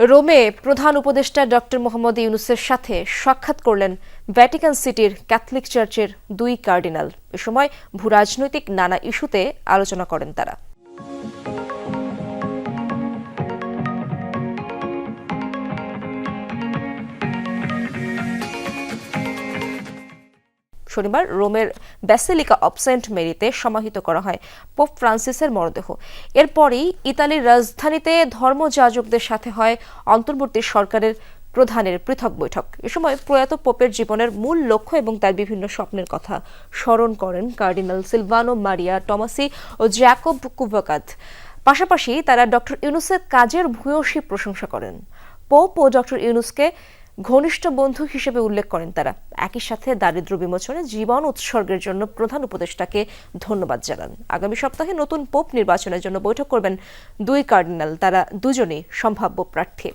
রোমে প্রধান উপদেষ্টা ডক্টর মোহাম্মদ ইউনুসের সাথে সাক্ষাৎ করলেন ভ্যাটিকান সিটির ক্যাথলিক চার্চের দুই কার্ডিনাল। এ সময় ভূরাজনৈতিক নানা ইস্যুতে আলোচনা করেন তারা। শনিবার রোমের ব্যাসিলিকা অব সেন্ট মেরিতে সমাহিত করা হয় পোপ ফ্রান্সিসের মরদেহ। এরপরই ইতালির রাজধানীতে ধর্মযাজকদের সাথে হয় অন্তর্বর্তী সরকারের প্রধানের পৃথক বৈঠক। এ সময় প্রয়াত পোপের জীবনের মূল লক্ষ্য এবং তার বিভিন্ন স্বপ্নের কথা স্মরণ করেন কার্ডিনাল সিলভানো মারিয়া টমাসি ও জ্যাকব কুভাকাত। পাশাপাশি তারা ডক্টর ইউনুসের কাজের ভূয়সী প্রশংসা করেন। পোপ ও ডক্টর ইউনুসকে ঘনিষ্ঠ বন্ধু হিসেবে উল্লেখ করেন তারা। একই সাথে দারিদ্র বিমোচনে জীবন উৎসর্গের জন্য প্রধান উপদেষ্টাকে ধন্যবাদ জানান। আগামী সপ্তাহে নতুন পোপ নির্বাচনের জন্য বৈঠক করবেন দুই কার্ডিনাল। তারা দুজনেই সম্ভাব্য প্রার্থী।